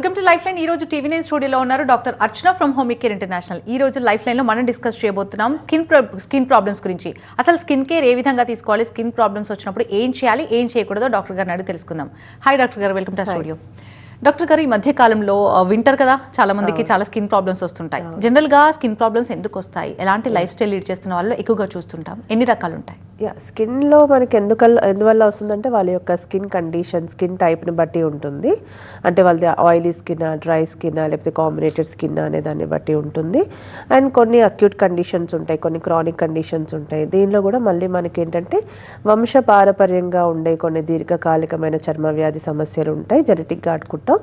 Welcome to life line ఈ రోజు TV nine స్టూడియోలో ఉన్నారు doctor Archana from home care international. ఈ రోజు లైఫ్ లైన్లో మనం డిస్కస్ చేయబోతున్నాం స్కిన్ స్కిన్ ప్రాబ్లమ్స్ గురించి. అసలు స్కిన్ కేర్ ఏ విధంగా తీసుకోవాలి? స్కిన్ ప్రాబ్లమ్స్ వచ్చినప్పుడు ఏం చేయాలి? ఏం చేయకూడదో డాక్టర్ గారిని అడిగి తెలుసుకుందాం. హాయ్ డాక్టర్ గారు వెల్కమ్ టు స్టూడియో డాక్టర్ గారు ఈ మధ్య కాలంలో వింటర్ కదా చాలా మందికి చాలా స్కిన్ ప్రాబ్లమ్స్ వస్తుంటాయి. జనరల్గా స్కిన్ ప్రాబ్లమ్స్ ఎందుకు వస్తాయి? ఎలాంటి లైఫ్ స్టైల్ లీడ్ చేస్తున్న వాళ్ళు ఎక్కువగా చూస్తుంటాం. ఎన్ని రకాలు ఉంటాయి యా స్కిన్లో మనకి ఎందుకల్ ఎందువల్ల వస్తుందంటే వాళ్ళ యొక్క స్కిన్ కండిషన్ స్కిన్ టైప్ని బట్టి ఉంటుంది. అంటే వాళ్ళది ఆయిలీ స్కిన్ డ్రై స్కిన్ లేకపోతే కాంబినేటెడ్ స్కిన్ అనే దాన్ని బట్టి ఉంటుంది. అండ్ కొన్ని అక్యూట్ కండిషన్స్ ఉంటాయి కొన్ని క్రానిక్ కండిషన్స్ ఉంటాయి. దీనిలో కూడా మళ్ళీ మనకి ఏంటంటే వంశ పారపర్యంగా ఉండే కొన్ని దీర్ఘకాలికమైన చర్మ వ్యాధి సమస్యలు ఉంటాయి జెనెటిక్గా ఆడుకుంటాం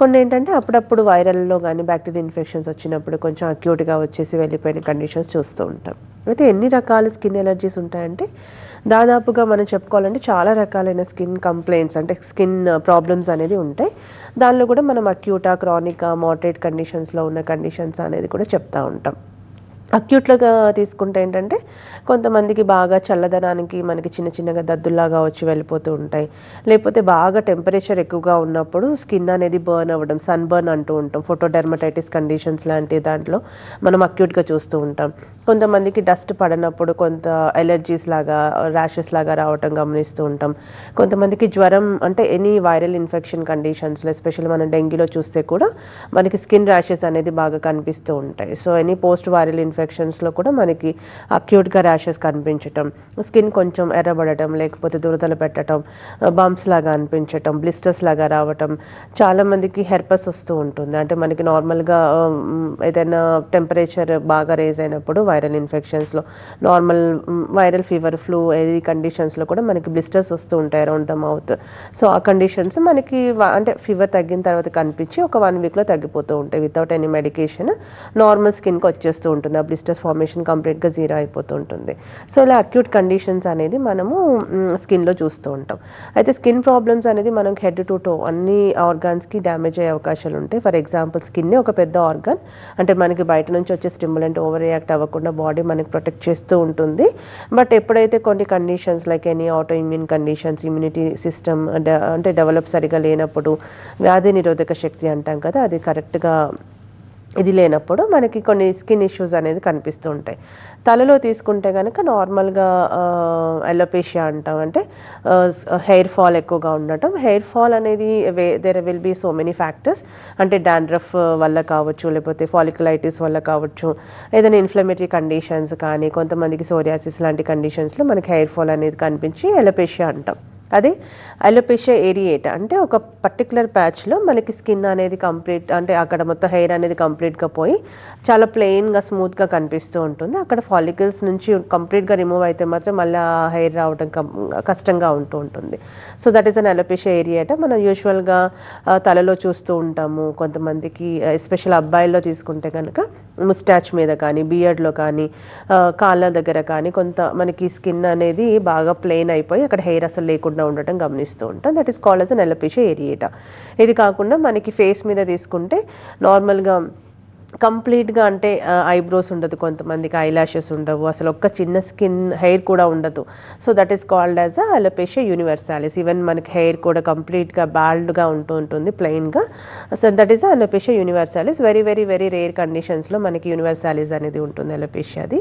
కొన్ని ఏంటంటే అప్పుడప్పుడు వైరల్లో కానీ బ్యాక్టీరియల్ ఇన్ఫెక్షన్స్ వచ్చినప్పుడు కొంచెం అక్యూట్గా వచ్చేసి వెళ్ళిపోయిన కండిషన్స్ చూస్తూ ఉంటాం. అయితే ఎన్ని రకాల స్కిన్ ఎలర్జీస్ ఉంటాయంటే దాదాపుగా మనం చెప్పుకోవాలంటే చాలా రకాలైన స్కిన్ కంప్లైంట్స్ అంటే స్కిన్ ప్రాబ్లమ్స్ అనేది ఉంటాయి. దానిలో కూడా మనం అక్యూటా క్రానికా మోటరేట్ కండిషన్స్లో ఉన్న కండిషన్స్ అనేది కూడా చెప్తూ ఉంటాం. అక్యూట్లుగా తీసుకుంటే ఏంటంటే కొంతమందికి బాగా చల్లదనానికి మనకి చిన్న చిన్నగా దద్దుల్లాగా వచ్చి వెళ్ళిపోతూ ఉంటాయి. లేకపోతే బాగా టెంపరేచర్ ఎక్కువగా ఉన్నప్పుడు స్కిన్ అనేది బర్న్ అవ్వడం సన్ బర్న్ అంటూ ఉంటాం. ఫోటోడెర్మటైటిస్ కండిషన్స్ లాంటి దాంట్లో మనం అక్యూట్గా చూస్తూ ఉంటాం. కొంతమందికి డస్ట్ పడినప్పుడు కొంత ఎలర్జీస్ లాగా ర్యాషెస్ లాగా రావటం గమనిస్తూ ఉంటాం. కొంతమందికి జ్వరం అంటే ఎనీ వైరల్ ఇన్ఫెక్షన్ కండిషన్స్లో ఎస్పెషల్లీ మనం డెంగ్యూలో చూస్తే కూడా మనకి స్కిన్ ర్యాషెస్ అనేది బాగా కనిపిస్తూ ఉంటాయి. సో ఎనీ పోస్ట్ వైరల్ ఇన్ఫెక్షన్స్లో కూడా మనకి అక్యూట్గా ర్యాషెస్ కనిపించటం స్కిన్ కొంచెం ఎర్రబడటం లేకపోతే దురదలు పెట్టడం బంప్స్ లాగా అనిపించటం బ్లిస్టర్స్ లాగా రావటం చాలామందికి హెర్పస్ వస్తూ ఉంటుంది. అంటే మనకి నార్మల్గా um, ఏదైనా టెంపరేచర్ బాగా రేజ్ అయినప్పుడు వైరల్ ఇన్ఫెక్షన్స్లో నార్మల్ వైరల్ ఫీవర్ ఫ్లూ ఏది కండిషన్స్లో కూడా మనకి బ్లిస్టర్స్ వస్తూ ఉంటాయి అరౌండ్ ద మౌత్ సో ఆ కండిషన్స్ మనకి అంటే ఫీవర్ తగ్గిన తర్వాత కనిపించి ఒక వన్ వీక్లో తగ్గిపోతూ ఉంటాయి వితౌట్ ఎనీ మెడికేషన్ నార్మల్ స్కిన్కి వచ్చేస్తూ ఉంటుంది. ఆ బ్లిస్టర్స్ ఫార్మేషన్ కంప్లీట్గా జీరో అయిపోతూ ఉంటుంది. సో ఇలా అక్యూట్ కండిషన్స్ అనేది మనము స్కిన్లో చూస్తూ ఉంటాం. అయితే స్కిన్ ప్రాబ్లమ్స్ అనేది మనం హెడ్ టు టో అన్ని ఆర్గాన్స్కి డ్యామేజ్ అయ్యే అవకాశాలు ఉంటాయి ఫర్ ఎగ్జాంపుల్ స్కిన్నే ఒక పెద్ద ఆర్గాన్ అంటే మనకి బయట నుంచి వచ్చే స్టిమ్యులెంట్ ఓవర్ రియాక్ట్ అవ్వకుండా బాడీ మనకి ప్రొటెక్ట్ చేస్తూ ఉంటుంది. బట్ ఎప్పుడైతే కొన్ని conditions like any autoimmune conditions immunity system అంటే డెవలప్ సరిగా లేనప్పుడు వ్యాధి నిరోధక శక్తి అంటాం కదా అది కరెక్ట్గా ఇది లేనప్పుడు మనకి కొన్ని స్కిన్ ఇష్యూస్ అనేది కనిపిస్తూ ఉంటాయి. తలలో తీసుకుంటే కనుక నార్మల్గా ఎలోపేషియా అంటాం అంటే హెయిర్ ఫాల్ ఎక్కువగా ఉండటం. హెయిర్ ఫాల్ అనేది way there will be so many factors అంటే డాండ్రఫ్ వల్ల కావచ్చు లేకపోతే ఫాలికులైటిస్ వల్ల కావచ్చు ఏదైనా ఇన్ఫ్లమేటరీ కండిషన్స్ కానీ కొంతమందికి సోరియాసిస్ లాంటి కండిషన్స్లో మనకి హెయిర్ ఫాల్ అనేది కనిపించి ఎలోపేషియా అంటాం. అదే అలోపేషియా ఏరియేటా అంటే ఒక పర్టికులర్ ప్యాచ్లో మనకి స్కిన్ అనేది కంప్లీట్ అంటే అక్కడ మొత్తం హెయిర్ అనేది కంప్లీట్గా పోయి చాలా ప్లెయిన్గా స్మూత్గా కనిపిస్తూ ఉంటుంది. అక్కడ ఫాలికల్స్ నుంచి కంప్లీట్గా రిమూవ్ అయితే మాత్రం మళ్ళీ హెయిర్ రావడం కం- కష్టంగా ఉంటూ ఉంటుంది. So that is an alopecia areata మనం యూజువల్గా తలలో చూస్తూ ఉంటాము. కొంతమందికి ఎస్పెషల్ అబ్బాయిల్లో తీసుకుంటే కనుక ముస్టాచ్ మీద కానీ బియర్డ్లో కానీ కాళ్ళ దగ్గర కానీ కొంత మనకి స్కిన్ అనేది బాగా ప్లెయిన్ అయిపోయి అక్కడ హెయిర్ అసలు లేకుండా ఉండటం గమనిస్తూ ఉంటాం. That is called as an alopecia areata ఇది కాకుండా మనకి ఫేస్ మీద తీసుకుంటే నార్మల్గా కంప్లీట్గా అంటే ఐబ్రోస్ ఉండదు కొంతమందికి ఐలాషెస్ ఉండవు. అసలు ఒక్క చిన్న స్కిన్ హెయిర్ కూడా ఉండదు. So that is called as a alopecia universalis even మనకి హెయిర్ కూడా కంప్లీట్గా బాల్డ్గా ఉంటూ ఉంటుంది ప్లెయిన్గా so that is alopecia universalis very very very rare కండిషన్స్లో మనకి యూనివర్సాలిస్ అనేది ఉంటుంది అలపేషియాది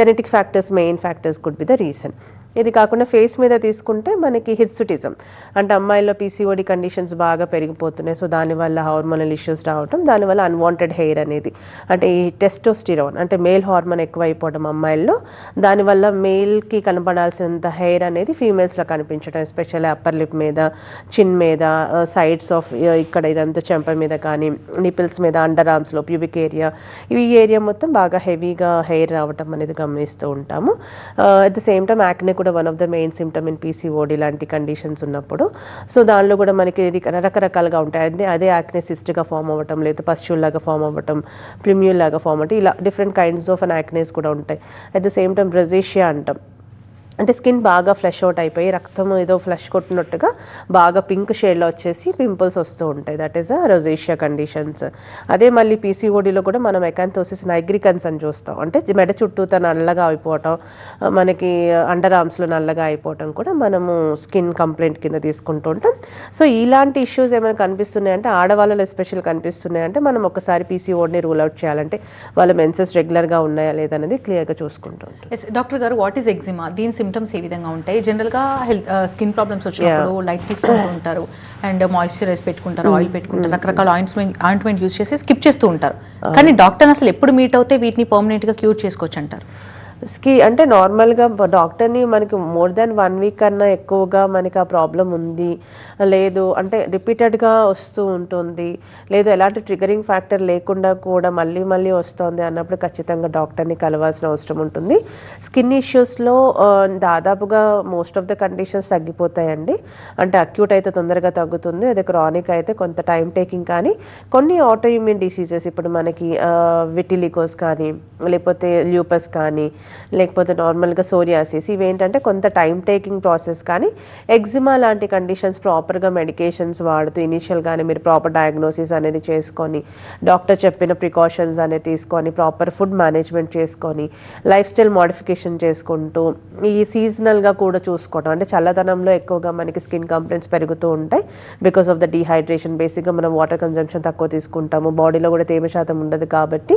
genetic factors main factors could be the reason ఇది కాకుండా ఫేస్ మీద తీసుకుంటే మనకి హిర్సుటిజం అంటే అమ్మాయిల్లో పీసీఓడి కండిషన్స్ బాగా పెరిగిపోతున్నాయి. సో దానివల్ల హార్మోనల్ ఇష్యూస్ రావటం దానివల్ల అన్వాంటెడ్ హెయిర్ అనేది. అంటే ఈ టెస్టోస్టిరోన్ అంటే మేల్ హార్మోన్ ఎక్కువైపోవడం అమ్మాయిల్లో దానివల్ల మేల్కి కనపడాల్సినంత హెయిర్ అనేది ఫీమేల్స్లో కనిపించడం ఎస్పెషల్లీ అప్పర్ లిప్ మీద చిన్ మీద సైడ్స్ ఆఫ్ ఇక్కడ ఇదంతా చెంప మీద కానీ నిపిల్స్ మీద అండర్ ఆర్మ్స్లో ప్యూబిక్ ఏరియా ఈ ఏరియా మొత్తం బాగా హెవీగా హెయిర్ రావటం అనేది గమనిస్తూ ఉంటాము. At the same time acne కూడా one of the main symptom in PCOD లాంటి కండిషన్స్ ఉన్నప్పుడు. సో దానిలో కూడా మనకి రకరకాలుగా ఉంటాయి. అదే అదే యాక్నే సిస్ట్గా ఫామ్ అవ్వటం లేదా పస్ట్యూల్ లాగా ఫామ్ అవ్వటం ప్రిమ్యూల్ లాగా ఫామ్ అవ్వటం ఇలా different kinds of an acnes కూడా ఉంటాయి. At the same time rosacea అంటాం. అంటే స్కిన్ బాగా ఫ్లష్ అవుట్ అయిపోయి రక్తం ఏదో ఫ్లష్ కొట్టినట్టుగా బాగా పింక్ షేడ్లో వచ్చేసి పింపుల్స్ వస్తూ ఉంటాయి. That is a rosacea conditions అదే మళ్ళీ పీసీఓడిలో కూడా మనం ఎకాంతోసిస్ నైగ్రికన్స్ అని చూస్తాం. అంటే మెడ చుట్టూ తన నల్లగా అయిపోవటం మనకి అండర్ ఆర్మ్స్లో నల్లగా అయిపోవటం కూడా మనము స్కిన్ కంప్లైంట్ కింద తీసుకుంటూ ఉంటాం. సో ఇలాంటి ఇష్యూస్ ఏమైనా కనిపిస్తున్నాయంటే ఆడవాళ్ళలో ఎస్పెషల్ కనిపిస్తున్నాయంటే మనం ఒకసారి పీసీఓడిని రూల్ అవుట్ చేయాలంటే వాళ్ళ మెన్సెస్ రెగ్యులర్గా ఉన్నాయా లేదనేది క్లియర్గా చూసుకుంటూ ఉంటాం. ఎస్ డాక్టర్ గారు వాట్ ఈస్ ఎగ్జిమా దీని సిమ్టమ్స్ ఏ విధంగా ఉంటాయి. జనరల్గా హెల్త్ స్కిన్ ప్రాబ్లమ్స్ వచ్చినప్పుడు లైట్ తీసుకుంటూ ఉంటారు. అండ్ మాయిశ్చరైజ్ పెట్టుకుంటారు ఆయిల్ పెట్టుకుంటారు రకరకాల ఆయింట్మెంట్ ఆయింట్మెంట్ యూస్ చేసి స్కిప్ చేస్తూ ఉంటారు. కానీ డాక్టర్ అసలు ఎప్పుడు మీట్ అవుతే వీటిని పర్మనెంట్గా క్యూర్ చేసుకోవచ్చు అంటారు స్కి అంటే నార్మల్గా డాక్టర్ని మనకి మోర్ దాన్ వన్ వీక్ కన్నా ఎక్కువగా మనకి ఆ ప్రాబ్లం ఉంది. లేదు అంటే రిపీటెడ్గా వస్తూ ఉంటుంది. లేదు ఎలాంటి ట్రిగరింగ్ ఫ్యాక్టర్ లేకుండా కూడా మళ్ళీ మళ్ళీ వస్తుంది అన్నప్పుడు ఖచ్చితంగా డాక్టర్ని కలవాల్సిన అవసరం ఉంటుంది. స్కిన్ ఇష్యూస్లో దాదాపుగా మోస్ట్ ఆఫ్ ద కండిషన్స్ తగ్గిపోతాయండి. అంటే అక్యూట్ అయితే తొందరగా తగ్గుతుంది. అదే క్రానిక్ అయితే కొంత టైం టేకింగ్ కానీ కొన్ని ఆటో ఇమ్యూన్ డిసీజెస్ ఇప్పుడు మనకి విటిలికోస్ కానీ లేకపోతే ల్యూపస్ కానీ లేకపోతే నార్మల్గా సోరియాసిస్. ఇవి ఏంటంటే కొంత టైం టేకింగ్ ప్రాసెస్ కానీ ఎగ్జిమా లాంటి కండిషన్స్ ప్రాపర్గా మెడికేషన్స్ వాడుతూ ఇనీషియల్గానే మీరు ప్రాపర్ డయాగ్నోసిస్ అనేది చేసుకొని డాక్టర్ చెప్పిన ప్రికాషన్స్ అనేది తీసుకొని ప్రాపర్ ఫుడ్ మేనేజ్మెంట్ చేసుకొని లైఫ్ స్టైల్ మోడిఫికేషన్ చేసుకుంటూ ఈ సీజనల్గా కూడా చూసుకోవడం అంటే చల్లదనంలో ఎక్కువగా మనకి స్కిన్ కంప్లైంట్స్ పెరుగుతూ ఉంటాయి. బికాస్ ఆఫ్ ద డీహైడ్రేషన్ బేసిక్గా మనం వాటర్ కన్జంప్షన్ తక్కువ తీసుకుంటాము. బాడీలో కూడా తేమ శాతం ఉండదు కాబట్టి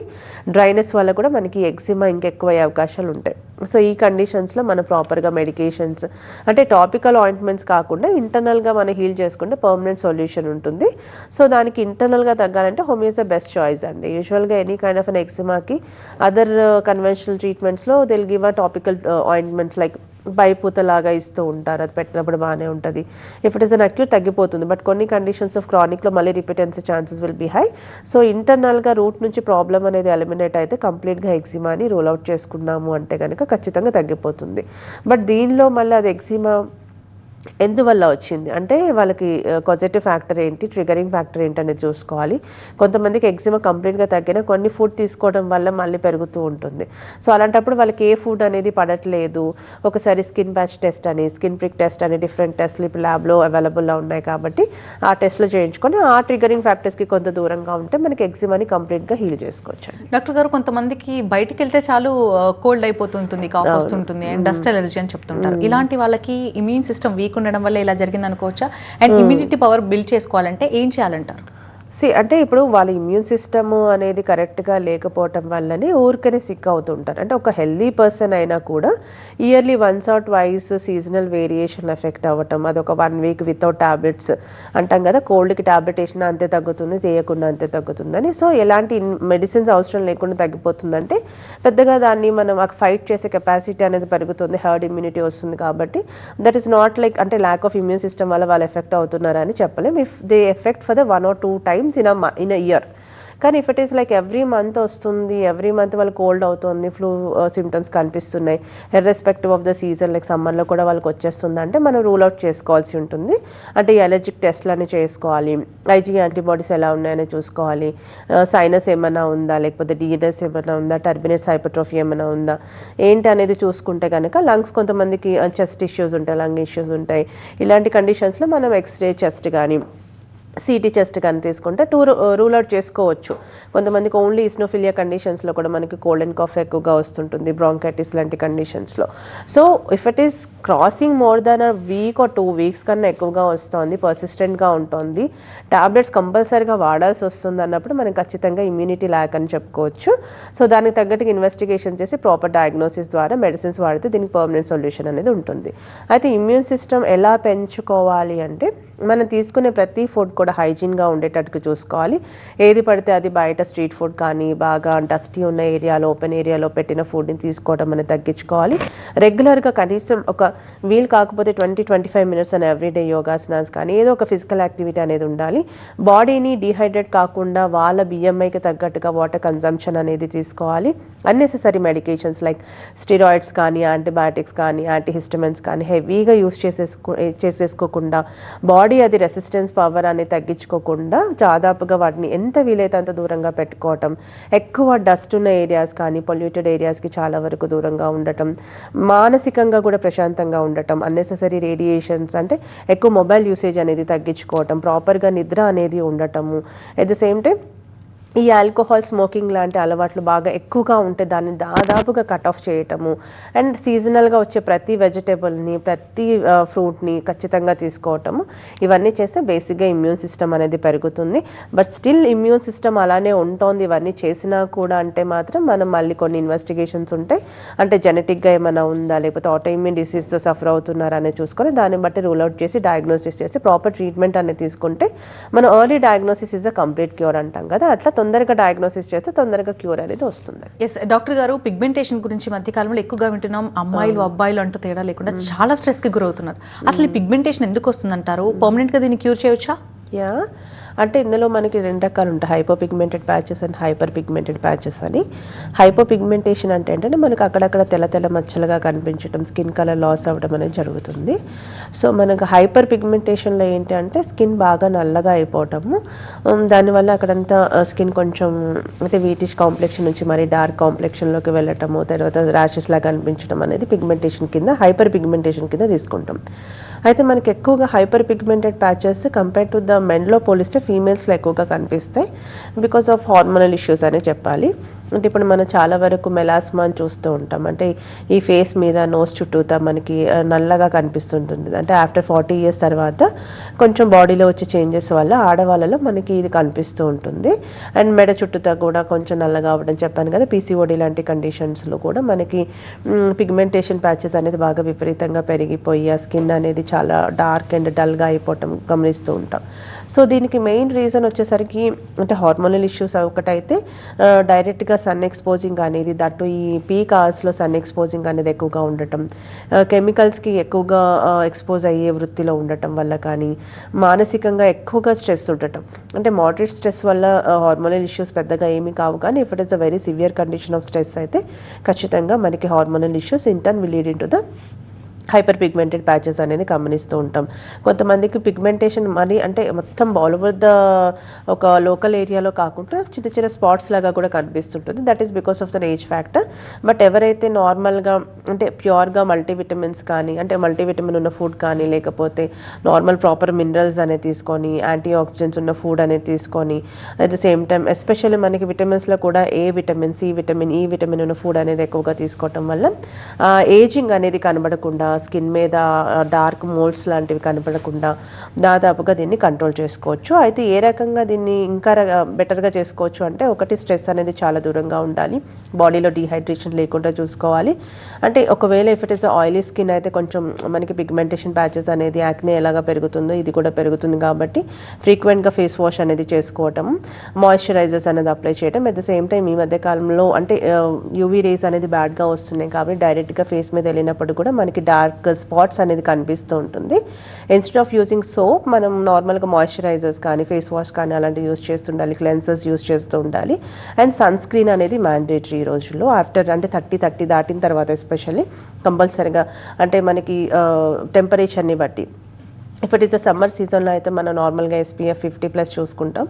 డ్రైనెస్ వల్ల కూడా మనకి ఎగ్జిమా ఇంకెక్కువ అయ్యే అవకాశాలు ఉంటాయి సో ఈ కండిషన్స్లో మన ప్రాపర్గా మెడికేషన్స్ అంటే టాపికల్ ఆయింట్మెంట్స్ కాకుండా ఇంటర్నల్గా మనం హీల్ చేసుకుంటే పర్మనెంట్ సొల్యూషన్ ఉంటుంది. సో దానికి ఇంటర్నల్గా తగ్గాలంటే హోమియోస్ ద బెస్ట్ చాయిస్ అండి. యూజువల్గా ఎనీ కైండ్ ఆఫ్ అన్ ఎక్సిమాకి other conventional ట్రీట్మెంట్స్లో they'll give a topical ointments like భయపూతలాగా లాగా ఇస్తూ ఉంటారు. అది పెట్టినప్పుడు బాగానే ఉంటుంది. If it is an acute తగ్గిపోతుంది. బట్ కొన్ని కండిషన్స్ ఆఫ్ క్రానిక్లో మళ్ళీ రిపీటెన్స్ chances will be high so ఇంటర్నల్గా రూట్ నుంచి ప్రాబ్లం అనేది ఎలిమినేట్ అయితే కంప్లీట్గా ఎగ్జిమాని రూల్ అవుట్ చేసుకున్నాము అంటే కనుక ఖచ్చితంగా తగ్గిపోతుంది. బట్ దీనిలో మళ్ళీ అది ఎగ్జిమా ఎందువల్ల వచ్చింది? అంటే వాళ్ళకి పాజిటివ్ ఫ్యాక్టర్ ఏంటి ట్రిగరింగ్ ఫ్యాక్టర్ ఏంటి అనేది చూసుకోవాలి. కొంతమందికి ఎగ్జిమా కంప్లీట్గా తగ్గిన కొన్ని ఫుడ్ తీసుకోవడం వల్ల మళ్ళీ పెరుగుతూ ఉంటుంది. సో అలాంటప్పుడు వాళ్ళకి ఏ ఫుడ్ అనేది పడట్లేదు. ఒకసారి స్కిన్ ప్యాచ్ టెస్ట్ అని స్కిన్ ప్రిక్ టెస్ట్ అని డిఫరెంట్ టెస్ట్లు ఇప్పుడు ల్యాబ్లో అవైలబుల్లో ఉన్నాయి కాబట్టి ఆ టెస్ట్లు చేయించుకొని ఆ ట్రిగరింగ్ ఫ్యాక్టర్స్కి కొంత దూరంగా ఉంటే మనకి ఎగ్జిమాని కంప్లీట్గా హీల్ చేసుకోవచ్చు డాక్టర్ గారు కొంతమందికి బయటికి వెళ్తే చాలు కోల్డ్ అయిపోతుంటుంది కాఫ్ వస్తుంటుంది అండ్ డస్ట్ ఎలర్జీ అని చెప్తుంటారు. ఇలాంటి వాళ్ళకి ఇమ్యూన్ సిస్టమ్ వీక్ ఉండడం వల్ల ఇలా జరిగింది అనుకోవచ్చా అండ్ ఇమ్యూనిటీ పవర్ బిల్డ్ చేసుకోవాలంటే ఏం చేయాలంటారు? సి అంటే ఇప్పుడు వాళ్ళ ఇమ్యూన్ సిస్టమ్ అనేది కరెక్ట్గా లేకపోవటం వల్లనే ఊరికనే సిక్ అవుతుంటారు. అంటే ఒక హెల్దీ పర్సన్ అయినా కూడా yearly once or twice seasonal variation effect అవ్వటం అది ఒక వన్ వీక్ వితౌట్ టాబ్లెట్స్ అంటాం కదా కోల్డ్కి టాబ్లెట్ వేసినా అంతే తగ్గుతుంది చేయకుండా అంతే తగ్గుతుందని. సో ఎలాంటి మెడిసిన్స్ అవసరం లేకుండా తగ్గిపోతుందంటే పెద్దగా దాన్ని మనం ఫైట్ చేసే కెపాసిటీ అనేది పెరుగుతుంది హర్డ్ ఇమ్యూనిటీ వస్తుంది కాబట్టి. దట్ ఈస్ నాట్ లైక్ అంటే ల్యాక్ ఆఫ్ ఇమ్యూన్ సిస్టమ్ వల్ల వాళ్ళు ఎఫెక్ట్ అవుతున్నారని చెప్పలేం. If they effect for the one or two time times in a in a year కానీ if it is like every month వస్తుంది every month వాళ్ళు cold అవుతుంది flu symptoms కనిపిస్తున్నాయి. Irrespective of the season like సమ్మర్లో కూడా వాళ్ళకి వచ్చేస్తుంది అంటే మనం రూల్ అవుట్ చేసుకోవాల్సి ఉంటుంది. అంటే ఎలర్జిక్ అలర్జిక్ టెస్ట్లు అని చేసుకోవాలి. ఐజీ యాంటీబాడీస్ ఎలా ఉన్నాయని చూసుకోవాలి. Uh, సైనస్ ఏమైనా ఉందా? లేకపోతే డిఎన్ఎస్ ఏమైనా ఉందా? టర్బినేట్స్ హైపర్ట్రోఫీ ఏమైనా ఉందా? ఏంటి అనేది చూసుకుంటే కనుక లంగ్స్ కొంతమందికి uh, చెస్ట్ ఇష్యూస్ ఉంటాయి లంగ్ ఇష్యూస్ ఉంటాయి. ఇలాంటి కండిషన్స్లో మనం ఎక్స్రే చెస్ట్ కానీ సిటీ చెస్ట్ కానీ తీసుకుంటే టూ రూల్ అవుట్ చేసుకోవచ్చు. కొంతమందికి ఓన్లీ ఇస్నోఫిలియా కండిషన్స్లో కూడా మనకి కోల్డ్ అండ్ కాఫ్ ఎక్కువగా వస్తుంటుంది బ్రాంకైటిస్ లాంటి కండిషన్స్లో so if it is crossing more than a week or two weeks కన్నా ఎక్కువగా వస్తుంది పర్సిస్టెంట్గా ఉంటుంది టాబ్లెట్స్ కంపల్సరీగా వాడాల్సి వస్తుంది అన్నప్పుడు మనం ఖచ్చితంగా ఇమ్యూనిటీ ల్యాక్ అని చెప్పుకోవచ్చు. సో దానికి తగ్గట్టుగా ఇన్వెస్టిగేషన్ చేసి ప్రాపర్ డయాగ్నోసిస్ ద్వారా మెడిసిన్స్ వాడితే దీనికి పర్మనెంట్ సొల్యూషన్ అనేది ఉంటుంది. అయితే ఇమ్యూన్ సిస్టమ్ ఎలా పెంచుకోవాలి అంటే మనం తీసుకునే ప్రతి ఫుడ్ కూడా హైజీన్గా ఉండేటట్టు చూసుకోవాలి. ఏది పడితే అది బయట స్ట్రీట్ ఫుడ్ కానీ బాగా డస్టీ ఉన్న ఏరియాలో ఓపెన్ ఏరియాలో పెట్టిన ఫుడ్ని తీసుకోవడం అనేది తగ్గించుకోవాలి. రెగ్యులర్గా కనీసం ఒక వీల్ కాకపోతే ట్వంటీ ట్వంటీ ఫైవ్ మినిట్స్ అని ఎవ్రీడే యోగాసనాస్ కానీ ఏదో ఒక ఫిజికల్ యాక్టివిటీ అనేది ఉండాలి. బాడీని డీహైడ్రేట్ కాకుండా వాళ్ళ బిఎంఐకి తగ్గట్టుగా వాటర్ కన్జంప్షన్ అనేది తీసుకోవాలి. అన్నెసెసరీ మెడికేషన్స్ లైక్ స్టిరాయిడ్స్ కానీ యాంటీబయాటిక్స్ కానీ యాంటీహిస్టమిన్స్ కానీ హెవీగా యూస్ చేసేసుకో చేసేసుకోకుండా బాడీ అది రెసిస్టెన్స్ పవర్ అనేది తగ్గించుకోకుండా దాదాపుగా వాటిని ఎంత వీలైతే అంత దూరంగా పెట్టుకోవటం ఎక్కువ డస్ట్ ఉన్న ఏరియాస్ కానీ పొల్యూటెడ్ ఏరియాస్కి చాలా వరకు దూరంగా ఉండటం మానసికంగా కూడా ప్రశాంతంగా ఉండటం అన్నెసెసరీ రేడియేషన్స్ అంటే ఎక్కువ మొబైల్ యూసేజ్ అనేది తగ్గించుకోవటం ప్రాపర్గా నిద్ర అనేది ఉండటము. ఎట్ ద సేమ్ టైం ఈ ఆల్కహాల్ స్మోకింగ్ లాంటి అలవాట్లు బాగా ఎక్కువగా ఉంటే దాన్ని దాదాపుగా కట్ ఆఫ్ చేయటము. అండ్ సీజనల్గా వచ్చే ప్రతి వెజిటేబుల్ని ప్రతి ఫ్రూట్ని ఖచ్చితంగా తీసుకోవటము. ఇవన్నీ చేస్తే బేసిక్గా ఇమ్యూన్ సిస్టమ్ అనేది పెరుగుతుంది. బట్ స్టిల్ ఇమ్యూన్ సిస్టమ్ అలానే ఉంటుంది ఇవన్నీ చేసినా కూడా అంటే మాత్రం మనం మళ్ళీ కొన్ని ఇన్వెస్టిగేషన్స్ ఉంటాయి అంటే జెనెటిక్గా ఏమైనా ఉందా లేకపోతే ఆటోఇమ్యూన్ డిసీజ్తో సఫర్ అవుతున్నారా అనేది చూసుకొని దాన్ని బట్టి రూల్ అవుట్ చేసి డయాగ్నోసిస్ చేసి ప్రాపర్ ట్రీట్మెంట్ అనేది తీసుకుంటే మనం early diagnosis is a complete cure అంటాం కదా. అట్లా తొందరగా డయాగ్నోసిస్ చేస్తే తొందరగా క్యూర్ అనేది వస్తుంది. ఎస్ డాక్టర్ గారు పిగ్మెంటేషన్ గురించి మధ్య కాలంలో ఎక్కువగా వింటున్నాం. అమ్మాయిలు అబ్బాయిలు అంటూ తేడా లేకుండా చాలా స్ట్రెస్కి గురవుతున్నారు. అసలు ఈ పిగ్మెంటేషన్ ఎందుకు వస్తుందంటారు? పర్మనెంట్గా దీన్ని క్యూర్ చేయొచ్చా? యా అంటే ఇందులో మనకి రెండు రకాలు ఉంటాయి. Hypo pigmented patches and hyper pigmented patches అని. హైపో పిగ్మెంటేషన్ అంటే ఏంటంటే మనకు అక్కడక్కడ తెల్ల తెల్ల మచ్చలుగా కనిపించడం స్కిన్ కలర్ లాస్ అవ్వడం అనేది జరుగుతుంది. సో మనకు హైపర్ పిగ్మెంటేషన్లో ఏంటి అంటే స్కిన్ బాగా నల్లగా అయిపోవటము. దానివల్ల అక్కడంతా స్కిన్ కొంచెం అయితే వీటిష్ కాంప్లెక్షన్ నుంచి మరి డార్క్ కాంప్లెక్షన్లోకి వెళ్ళటము తర్వాత ర్యాషెస్ లాగా కనిపించడం అనేది పిగ్మెంటేషన్ కింద హైపర్ పిగ్మెంటేషన్ కింద తీసుకుంటాం. అయితే మనకి ఎక్కువగా hyper pigmented patches compare to the మెన్లో పోలిస్తే ఫీమేల్స్లో ఎక్కువగా కనిపిస్తాయి బికాస్ ఆఫ్ హార్మోనల్ ఇష్యూస్ అనే చెప్పాలి. అంటే ఇప్పుడు మనం చాలా వరకు మెలాస్మా అని చూస్తూ ఉంటాం. అంటే ఈ ఫేస్ మీద నోస్ చుట్టూతా మనకి నల్లగా కనిపిస్తుంటుంది. అంటే ఆఫ్టర్ ఫార్టీ ఇయర్స్ తర్వాత కొంచెం బాడీలో వచ్చే చేంజెస్ వల్ల ఆడవాళ్ళలో మనకి ఇది కనిపిస్తూ ఉంటుంది. అండ్ మెడ చుట్టూతా కూడా కొంచెం నల్లగా అవ్వడం చెప్పాను కదా పీసీఓడి లాంటి కండిషన్స్లో కూడా మనకి పిగ్మెంటేషన్ ప్యాచెస్ అనేది బాగా విపరీతంగా పెరిగిపోయి ఆ స్కిన్ అనేది చాలా డార్క్ అండ్ డల్గా అయిపోవటం గమనిస్తూ ఉంటాం. సో దీనికి మెయిన్ రీజన్ వచ్చేసరికి అంటే హార్మోనల్ ఇష్యూస్ ఒకటైతే డైరెక్ట్గా డైరెక్ట్గా సన్ ఎక్స్పోజింగ్ అనేది దట్టు ఈ పీక్ అవర్స్లో సన్ ఎక్స్పోజింగ్ అనేది ఎక్కువగా ఉండటం. కెమికల్స్కి ఎక్కువగా ఎక్స్పోజ్ అయ్యే వృత్తిలో ఉండటం వల్ల కానీ మానసికంగా ఎక్కువగా స్ట్రెస్ ఉండటం. అంటే మోడరేట్ స్ట్రెస్ వల్ల హార్మోనల్ ఇష్యూస్ పెద్దగా ఏమీ కావు. కానీ if it is a very severe condition of stress అయితే ఖచ్చితంగా మనకి hormonal issues in turn will lead in to the hyper pigmented patches అనేది గమనిస్తూ ఉంటాం. కొంతమందికి పిగ్మెంటేషన్ మరి అంటే మొత్తం ఆల్ ఓవర్ ద ఒక లోకల్ ఏరియాలో కాకుండా చిన్న చిన్న స్పాట్స్ లాగా కూడా కనిపిస్తుంటుంది. That is because of the age factor but ఎవరైతే నార్మల్గా అంటే ప్యూర్గా మల్టీవిటమిన్స్ కానీ అంటే మల్టీవిటమిన్ ఉన్న ఫుడ్ కానీ లేకపోతే నార్మల్ ప్రాపర్ మినరల్స్ అనేది తీసుకొని యాంటీ ఆక్సిడెంట్స్ ఉన్న ఫుడ్ అనేది తీసుకొని at the same time especially మనకి విటమిన్స్లో కూడా A vitamin C vitamin E vitamin ఉన్న ఫుడ్ అనేది ఎక్కువగా తీసుకోవటం వల్ల ఏజింగ్ అనేది కనబడకుండా స్కిన్ మీద డార్క్ మోల్డ్స్ లాంటివి కనబడకుండా దాదాపుగా దీన్ని కంట్రోల్ చేసుకోవచ్చు. అయితే ఏ రకంగా దీన్ని ఇంకా బెటర్గా చేసుకోవచ్చు అంటే ఒకటి స్ట్రెస్ అనేది చాలా దూరంగా ఉండాలి. బాడీలో డీహైడ్రేషన్ లేకుండా చూసుకోవాలి. అంటే ఒకవేళ if it is oily skin అయితే కొంచెం మనకి పిగ్మెంటేషన్ ప్యాచెస్ అనేది యాక్నే ఎలాగా పెరుగుతుందో ఇది కూడా పెరుగుతుంది కాబట్టి ఫ్రీక్వెంట్గా ఫేస్ వాష్ అనేది చేసుకోవటం మాయిశ్చరైజర్స్ అనేది అప్లై చేయడం అట్ ద సేమ్ టైం ఈ మధ్య కాలంలో అంటే యూవీ రేస్ అనేది బ్యాడ్గా వస్తున్నాయి కాబట్టి డైరెక్ట్గా ఫేస్ మీద వెళ్ళినప్పుడు కూడా మనకి డార్క్ స్పాట్స్ అనేది కనిపిస్తూ ఉంటుంది. ఇన్స్టెడ్ ఆఫ్ యూజింగ్ సోప్ మనం నార్మల్గా మాయిశ్చరైజర్స్ కానీ ఫేస్ వాష్ కానీ అలాంటివి యూస్ చేస్తుండాలి క్లెన్సర్స్ యూస్ చేస్తూ ఉండాలి. అండ్ సన్ స్క్రీన్ అనేది మ్యాండేటరీ ఈ రోజుల్లో. ఆఫ్టర్ అంటే థర్టీ థర్టీ దాటిన తర్వాత ఎస్పెషల్లీ కంపల్సరీగా అంటే మనకి టెంపరేచర్ని బట్టి. If it is a summer సీజన్లో అయితే మనం నార్మల్గా ఎస్పీఎఫ్ ఫిఫ్టీ ప్లస్ చూసుకుంటాం.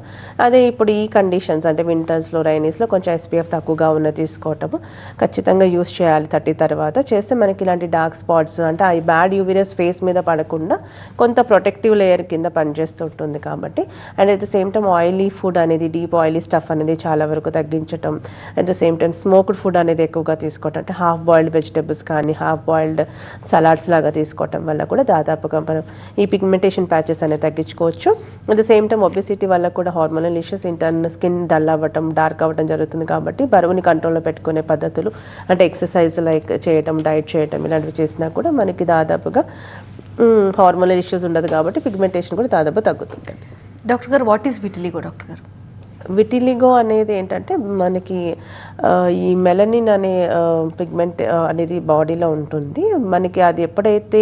అదే ఇప్పుడు ఈ కండిషన్స్ అంటే వింటర్స్లో రైనీస్లో కొంచెం ఎస్పీఎఫ్ తక్కువగా ఉన్న తీసుకోవటము ఖచ్చితంగా యూస్ చేయాలి థర్టీ తర్వాత. చేస్తే మనకి ఇలాంటి డార్క్ స్పాట్స్ అంటే ఈ బ్యాడ్ యూవీరియస్ ఫేస్ మీద పడకుండా కొంత ప్రొటెక్టివ్ లేయర్ కింద పనిచేస్తుంటుంది కాబట్టి. And at the same time oily food అనేది డీప్ ఆయిలీ స్టఫ్ అనేది చాలా వరకు తగ్గించటం. At the same time smoked food అనేది ఎక్కువగా తీసుకోవటం. అంటే హాఫ్ బాయిల్డ్ వెజిటబుల్స్ కానీ హాఫ్ బాయిల్డ్ సలాడ్స్ లాగా తీసుకోవటం వల్ల కూడా దాదాపుగా మనం ఈ పిగ్మెంటేషన్ ప్యాచెస్ అనేది తగ్గించుకోవచ్చు. At the same time obesity వల్ల కూడా hormonal issues in turn skin dull అవ్వటం డార్క్ అవ్వటం జరుగుతుంది కాబట్టి బరువుని కంట్రోల్లో పెట్టుకునే పద్ధతులు అంటే ఎక్సర్సైజ్ లైక్ చేయటం డైట్ చేయటం ఇలాంటివి చేసినా కూడా మనకి దాదాపుగా హార్మోనల్ ఇష్యూస్ ఉండదు కాబట్టి పిగ్మెంటేషన్ కూడా దాదాపు తగ్గుతుంది. డాక్టర్ గారు వాట్ ఈస్ విటిలిగో డాక్టర్ గారు? విటిలిగో అనేది ఏంటంటే మనకి ఈ మెలనిన్ అనే పిగ్మెంట్ అనేది బాడీలో ఉంటుంది. మనకి అది ఎప్పుడైతే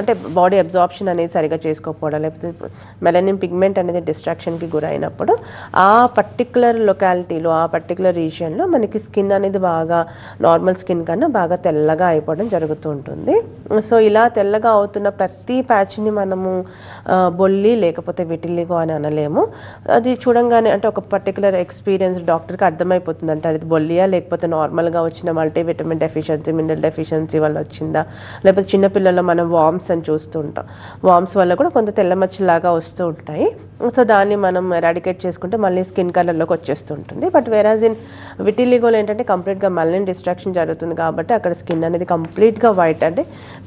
అంటే బాడీ అబ్జార్ప్షన్ అనేది సరిగా చేసుకోకపోవడం లేకపోతే మెలనిన్ పిగ్మెంట్ అనేది డిస్ట్రాక్షన్కి గురైనప్పుడు ఆ పర్టికులర్ లొకాలిటీలో ఆ పర్టికులర్ రీజియన్లో మనకి స్కిన్ అనేది బాగా నార్మల్ స్కిన్ కన్నా బాగా తెల్లగా అయిపోవడం జరుగుతూ ఉంటుంది. సో ఇలా తెల్లగా అవుతున్న ప్రతి ప్యాచ్ని మనము బొల్లి లేకపోతే విటిలిగో అని అనలేము. అది చూడంగానే అంటే ఒక పర్టికులర్ ఎక్స్పీరియన్స్ డాక్టర్కి అర్థమైపోతుంది అంటే అది బొల్లియా లేకపోతే నార్మల్గా వచ్చిన మల్టీవిటమిన్ డెఫిషియన్సీ మినరల్ డెఫిషియన్సీ వల్ల వచ్చిందా? లేకపోతే చిన్నపిల్లల్లో మనం వామ్స్ అని చూస్తూ ఉంటాం. వామ్స్ వల్ల కూడా కొంత తెల్లమచ్చలాగా వస్తూ ఉంటాయి. సో దాన్ని మనం ఎరాడికేట్ చేసుకుంటే మళ్ళీ స్కిన్ కలర్లోకి వచ్చేస్తూ ఉంటుంది. బట్ వేరాజ్ ఇన్ విటిలిగోలో ఏంటంటే కంప్లీట్గా మళ్ళీ డిస్ట్రాక్షన్ జరుగుతుంది కాబట్టి అక్కడ స్కిన్ అనేది కంప్లీట్గా వైట్ అంటే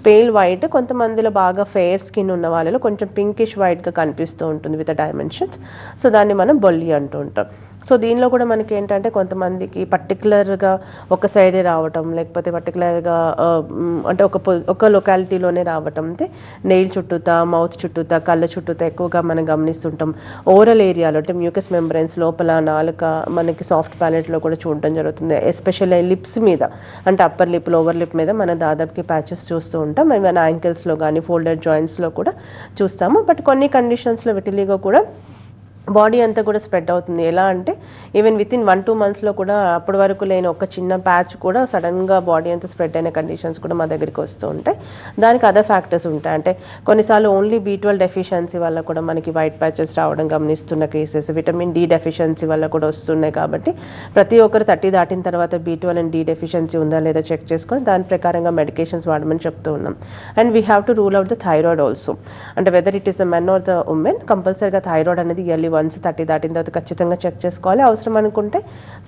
పేల్ వైట్ కొంతమందిలో బాగా ఫెయిర్ స్కిన్ ఉన్న వాళ్ళలో కొంచెం పింకిష్ వైట్గా కనిపిస్తూ ఉంటుంది విత్ డైమెన్షన్స్ సో దాన్ని మనం బొల్లి అంటూ ఉంటాం. సో దీనిలో కూడా మనకి ఏంటంటే కొంతమందికి పర్టికులర్గా ఒక సైడే రావటం లేకపోతే పర్టికులర్గా అంటే ఒక ఒక లొకాలిటీలోనే రావటం అంటే నెయిల్ చుట్టూతా మౌత్ చుట్టూతా కళ్ళ చుట్టూతా ఎక్కువగా మనం గమనిస్తుంటాం. ఓరల్ ఏరియాలో అంటే మ్యూకస్ మెంబ్రెన్స్ లోపల నాలుక మనకి సాఫ్ట్ ప్యాలెట్లో కూడా చూడటం జరుగుతుంది. ఎస్పెషల్లీ లిప్స్ మీద అంటే అప్పర్ లిప్ లోవర్ లిప్ మీద మనం దాదాపుకి ప్యాచెస్ చూస్తూ ఉంటాం. మన యాంకిల్స్లో కానీ ఫోల్డెడ్ జాయింట్స్లో కూడా చూస్తాము. బట్ కొన్ని కండిషన్స్లో విటిలీగా కూడా బాడీ అంతా కూడా స్ప్రెడ్ అవుతుంది. ఎలా అంటే even within one two మంత్స్లో కూడా అప్పటి వరకు లేని ఒక చిన్న ప్యాచ్ కూడా సడన్గా బాడీ అంతా స్ప్రెడ్ అయిన కండిషన్స్ కూడా మా దగ్గరికి వస్తూ ఉంటాయి. దానికి అదర్ ఫ్యాక్టర్స్ ఉంటాయి. అంటే కొన్నిసార్లు ఓన్లీ బీ ట్వెల్వ్ డెఫిషియన్సీ వల్ల కూడా మనకి వైట్ ప్యాచెస్ రావడం గమనిస్తున్న కేసెస్ విటమిన్ డి డెఫిషియన్సీ వల్ల కూడా వస్తున్నాయి కాబట్టి ప్రతి ఒక్కరు థర్టీ దాటిన తర్వాత B twelve and D deficiency ఉందా లేదా చెక్ చేసుకొని దాని ప్రకారంగా మెడికేషన్స్ వాడమని చెప్తూ ఉన్నాం. And we have to rule out the thyroid also అంటే whether it is the men or the women కంపల్సరీగా థైరాయిడ్ అనేది ఇయర్లీ వన్స్ థర్టీ దాటిన తర్వాత ఖచ్చితంగా చెక్ చేసుకోవాలి. అవసరం అనుకుంటే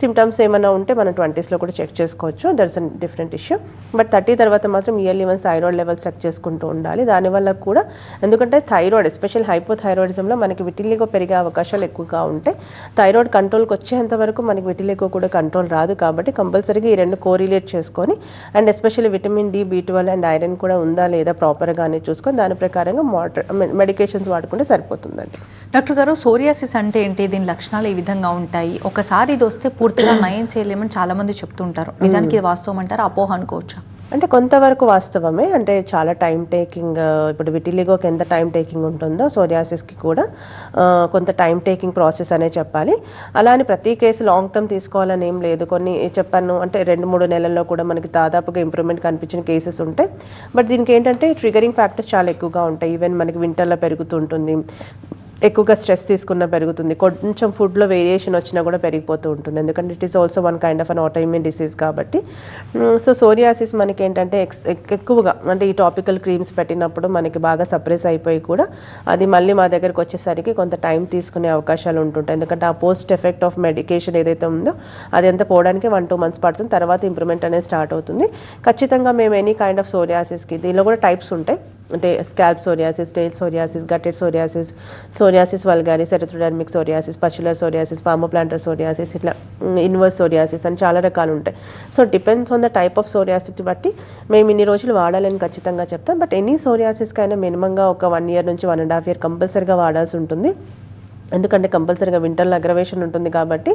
సిమ్టమ్స్ ఏమైనా ఉంటే మనం ట్వంటీస్లో కూడా చెక్ చేసుకోవచ్చు. That's a different issue but thirty తర్వాత మాత్రం yearly once thyroid levels check చేసుకుంటూ ఉండాలి. దానివల్ల కూడా ఎందుకంటే థైరాయిడ్ ఎస్పెషల్ హైపోథైరాయిడిజంలో మనకి విటిలిగో పెరిగే అవకాశాలు ఎక్కువగా ఉంటాయి థైరాయిడ్ కంట్రోల్కి వచ్చేంత వరకు మనకి విటిలిగో కూడా కంట్రోల్ రాదు కాబట్టి కంపల్సరీగా ఈ రెండు కోరిలేట్ చేసుకొని and especially vitamin D B twelve and iron కూడా ఉందా లేదా ప్రాపర్గా అనేది చూసుకొని దాని ప్రకారంగా మోటర్ మెడికేషన్స్ వాడుకుంటే సరిపోతుందండి. డాక్టర్ గారు సోరియాసిస్ అంటే ఏంటి? దీని లక్షణాలు ఏ విధంగా ఉంటాయి? ఒకసారి ఇది వస్తే పూర్తిగా నయం చేయలేమని చాలా మంది చెప్తుంటారు నిజానికి ఇది వాస్తవం అంటారా? అపోహ అనుకోవచ్చా? అంటే కొంతవరకు వాస్తవమే. అంటే చాలా టైం టేకింగ్ ఇప్పుడు విటిలిగోకి ఎంత టైం టేకింగ్ ఉంటుందో సోరియాసిస్కి కూడా కొంత టైం టేకింగ్ ప్రాసెస్ అనే చెప్పాలి. అలా అని ప్రతి కేసు లాంగ్ టర్మ్ తీసుకోవాలని ఏం లేదు. కొన్ని చెప్పాను అంటే రెండు మూడు నెలల్లో కూడా మనకి దాదాపుగా ఇంప్రూవ్మెంట్ కనిపించిన కేసెస్ ఉంటాయి బట్ దీనికి ఏంటంటే ట్రిగరింగ్ ఫ్యాక్టర్స్ చాలా ఎక్కువగా ఉంటాయి. ఈవెన్ మనకి వింటర్లో పెరుగుతుంటుంది. ఎక్కువగా స్ట్రెస్ తీసుకున్న పెరుగుతుంది. కొంచెం ఫుడ్లో వేరియేషన్ వచ్చినా కూడా పెరిగిపోతూ ఉంటుంది. ఎందుకంటే it is also one kind of an autoimmune disease కాబట్టి. సో సోరియాసిస్ మనకి ఏంటంటే ఎక్స్ ఎక్కువగా అంటే ఈ టాపికల్ క్రీమ్స్ పెట్టినప్పుడు మనకి బాగా సప్రెస్ అయిపోయి కూడా అది మళ్ళీ మా దగ్గరికి వచ్చేసరికి కొంత టైం తీసుకునే అవకాశాలు ఉంటుంటాయి. ఎందుకంటే ఆ పోస్ట్ ఎఫెక్ట్ ఆఫ్ మెడికేషన్ ఏదైతే ఉందో అది ఎంత పోవడానికి వన్ టూ మంత్స్ పడుతుంది. తర్వాత ఇంప్రూవ్మెంట్ అనేది స్టార్ట్ అవుతుంది. ఖచ్చితంగా మేము ఎనీ కైండ్ ఆఫ్ సోరియాసిస్కి దీనిలో కూడా టైప్స్ ఉంటాయి. అంటే scalp psoriasis nail psoriasis guttate psoriasis psoriasis vulgaris erythrodermic psoriasis pustular psoriasis palmoplantar psoriasis ఇట్లా ఇన్వర్స్ సోరియాసిస్ అని చాలా రకాలు ఉంటాయి. So depends on the type of psoriasis బట్టి మేము ఇన్ని రోజులు వాడాలని ఖచ్చితంగా చెప్తాం. బట్ ఎనీ సోరియాసిస్కైనా మినిమంగా ఒక వన్ ఇయర్ నుంచి వన్ అండ్ హాఫ్ ఇయర్ కంపల్సరీగా వాడాల్సి ఉంటుంది. ఎందుకంటే కంపల్సరీగా వింటర్లో అగ్రవేషన్ ఉంటుంది కాబట్టి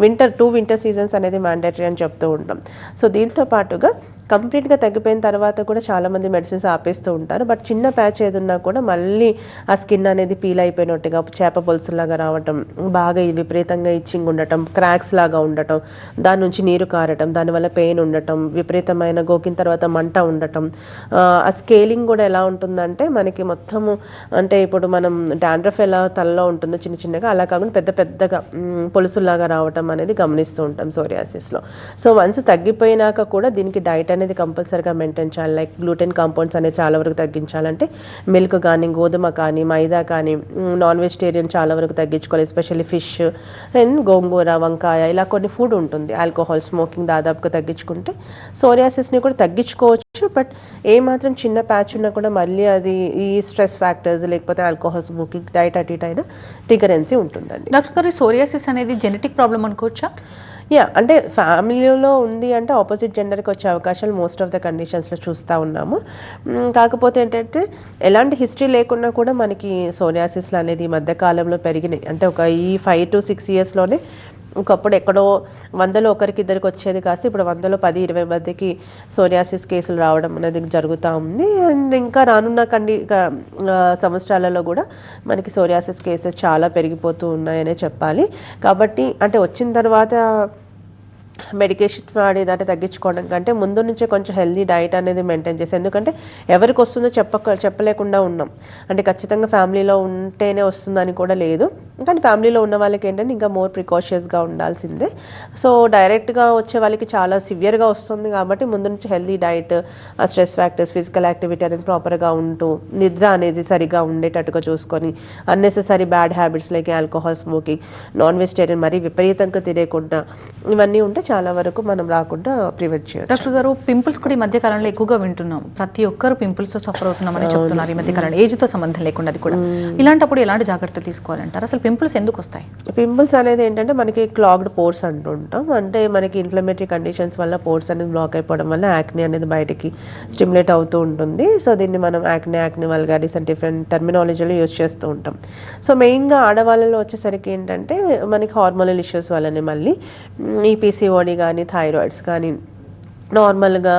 వింటర్ టూ వింటర్ సీజన్స్ అనేది మ్యాండేటరీ అని చెప్తూ ఉంటాం. సో దీంతో పాటుగా కంప్లీట్గా తగ్గిపోయిన తర్వాత కూడా చాలామంది మెడిసిన్స్ ఆపేస్తూ ఉంటారు. బట్ చిన్న ప్యాచ్ ఏదున్నా కూడా మళ్ళీ ఆ స్కిన్ అనేది పీల్ అయిపోయినట్టుగా చేప పొలుసులాగా రావటం బాగా విపరీతంగా ఇచ్చింగ్ ఉండటం క్రాక్స్ లాగా ఉండటం దాని నుంచి నీరు కారటం దానివల్ల పెయిన్ ఉండటం విపరీతమైన గోకిన తర్వాత మంట ఉండటం ఆ, ఆ స్కేలింగ్ కూడా ఎలా ఉంటుందంటే మనకి మొత్తము అంటే ఇప్పుడు మనం డాండ్రఫ్ ఎలా తలలో ఉంటుందో చిన్న చిన్నగా అలా కాకుండా పెద్ద పెద్దగా మ్, పొలుసులాగా రావటం అనేది గమనిస్తూ ఉంటాం సోరియాసిస్లో. సో వన్స్ తగ్గిపోయినాక కూడా దీనికి డైట్ అనేది కంపల్సరీగా మెయింటైన్ చేయాలి. లైక్ గ్లూటెన్ కాంపౌండ్స్ అనేది చాలా వరకు తగ్గించాలంటే మిల్క్ కానీ గోధుమ కానీ మైదా కానీ నాన్ వెజిటేరియన్ చాలా వరకు తగ్గించుకోవాలి. ఎస్పెషల్లీ ఫిష్ అండ్ గోంగూర వంకాయ ఇలా కొన్ని ఫుడ్ ఉంటుంది. ఆల్కహాల్ స్మోకింగ్ దాదాపుగా తగ్గించుకుంటే సోరియాసిస్ని కూడా తగ్గించుకోవచ్చు. బట్ ఏ మాత్రం చిన్న ప్యాచ్ ఉన్నా కూడా మళ్ళీ అది ఈ స్ట్రెస్ ఫ్యాక్టర్స్ లేకపోతే ఆల్కహాల్ స్మోకింగ్ డైట్ అటు ఇటు అయినా టిగరెన్సీ ఉంటుందండి. డాక్టర్ గారు సోరియాసిస్ అనేది జెనెటిక్ ప్రాబ్లం అనుకోవచ్చా? యా అంటే ఫ్యామిలీలో ఉంది అంటే ఆపోజిట్ జెండర్కి వచ్చే అవకాశాలు మోస్ట్ ఆఫ్ ద కండిషన్స్లో చూస్తూ ఉన్నాము. కాకపోతే ఏంటంటే ఎలాంటి హిస్టరీ లేకున్నా కూడా మనకి సోరియాసిస్లు అనేది ఈ మధ్య కాలంలో పెరిగినాయి. అంటే ఒక ఈ ఫైవ్ టు సిక్స్ ఇయర్స్లోనే ఒకప్పుడు ఎక్కడో వందలో ఒకరికి ఇద్దరికి వచ్చేది కాస్త ఇప్పుడు వందలో పది ఇరవై మందికి సోరియాసిస్ కేసులు రావడం అనేది జరుగుతూ ఉంది. అండ్ ఇంకా రానున్న కండి సంవత్సరాలలో కూడా మనకి సోరియాసిస్ కేసెస్ చాలా పెరిగిపోతూ ఉన్నాయనే చెప్పాలి. కాబట్టి అంటే వచ్చిన తర్వాత మెడికేషన్ వాడి దాన్ని తగ్గించుకోవడం కంటే ముందు నుంచే కొంచెం హెల్దీ డైట్ అనేది మెయింటైన్ చేసి ఎందుకంటే ఎవరికి వస్తుందో చెప్పక చెప్పలేకుండా ఉన్నాం. అంటే ఖచ్చితంగా ఫ్యామిలీలో ఉంటేనే వస్తుందని కూడా లేదు. కానీ ఫ్యామిలీలో ఉన్న వాళ్ళకి ఏంటంటే ఇంకా మోర్ ప్రికాషియస్గా ఉండాల్సిందే. సో డైరెక్ట్గా వచ్చే వాళ్ళకి చాలా సివియర్గా వస్తుంది కాబట్టి ముందు నుంచి హెల్దీ డైట్ ఆ స్ట్రెస్ ఫ్యాక్టర్స్ ఫిజికల్ యాక్టివిటీ అనేది ప్రాపర్గా ఉంటూ నిద్ర అనేది సరిగా ఉండేటట్టుగా చూసుకొని unnecessary bad habits like alcohol smoking non vegetarian మరీ విపరీతంగా తినేయకుండా ఇవన్నీ ఉంటే చాలా వరకు మనం రాకుండా ప్రివెంట్ చేయొచ్చు. డాక్టర్ గారు పింపుల్స్ కూడా ఈ మధ్య కాలంలో ఎక్కువగా వింటున్నాం. ప్రతి ఒక్కరు పింపుల్స్తో సఫర్ అవుతున్నామని చెప్తున్నారు ఈ మధ్య కాలంలో. ఏజ్తో సంబంధం లేకుండా అది కూడా. ఇలాంటప్పుడు ఎలాంటి జాగ్రత్తలు తీసుకోవాలంటారు? అసలు పింపుల్స్ ఎందుకు వస్తాయి? పింపుల్స్ అనేది ఏంటంటే మనకి క్లాగ్డ్ పోర్స్ అంటుంటాం. అంటే మనకి ఇన్ఫ్లమేటరీ కండిషన్స్ వల్ల పోర్స్ అనేది బ్లాక్ అయిపోవడం వల్ల యాక్ని అనేది బయటికి స్టిమ్యులేట్ అవుతూ ఉంటుంది. సో దీన్ని మనం acne acne vulgaris and different టర్మినాలజీలో use చేస్తూ ఉంటాం. సో మెయిన్గా ఆడవాళ్ళలో వచ్చేసరికి ఏంటంటే మనకి హార్మోనల్ ఇష్యూస్ వల్లనే మళ్ళీ ఈ పీసీఓడి కానీ థైరాయిడ్స్ కానీ నార్మల్గా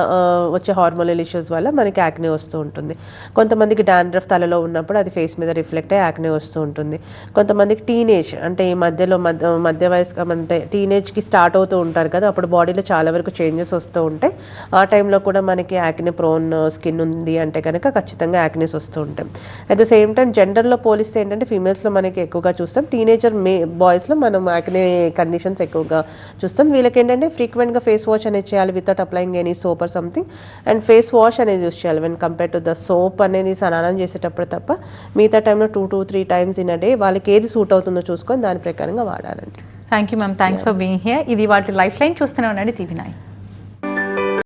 వచ్చే హార్మోనల్ ఇష్యూస్ వల్ల మనకి యాక్నే వస్తూ ఉంటుంది. కొంతమందికి డాండ్రఫ్ తలలో ఉన్నప్పుడు అది ఫేస్ మీద రిఫ్లెక్ట్ అయ్యి యాక్నే వస్తూ ఉంటుంది. కొంతమందికి టీనేజ్ అంటే ఈ మధ్యలో మధ్య మధ్య వయసు అంటే టీనేజ్కి స్టార్ట్ అవుతూ ఉంటారు కదా అప్పుడు బాడీలో చాలా వరకు చేంజెస్ వస్తూ ఉంటాయి. ఆ టైంలో కూడా మనకి యాక్నే ప్రోన్ స్కిన్ ఉంది అంటే కనుక ఖచ్చితంగా యాక్నెస్ వస్తూ ఉంటాయి. అట్ ద సేమ్ టైం జెండర్లో పోలిస్తే ఏంటంటే ఫీమేల్స్లో మనకి ఎక్కువగా చూస్తాం. టీనేజర్ మే బాయ్స్లో మనం యాక్నే కండిషన్స్ ఎక్కువగా చూస్తాం. వీళ్ళకి ఏంటంటే ఫ్రీక్వెంట్గా ఫేస్ వాష్ అనేది చేయాలి without applying any soap or something and face wash అనేది యూస్ చేయాలి. When compare to the soap అనేది స్నానం చేసేటప్పుడు తప్ప మిగతా టైంలో two two three times in a day వాళ్ళకి ఏది సూట్ అవుతుందో చూసుకొని దాని ప్రకారంగా వాడాలండి. Thank you ma'am thanks for being here ఇది వాటి లైఫ్ లైన్ చూస్తూనే ఉండండి. TV nine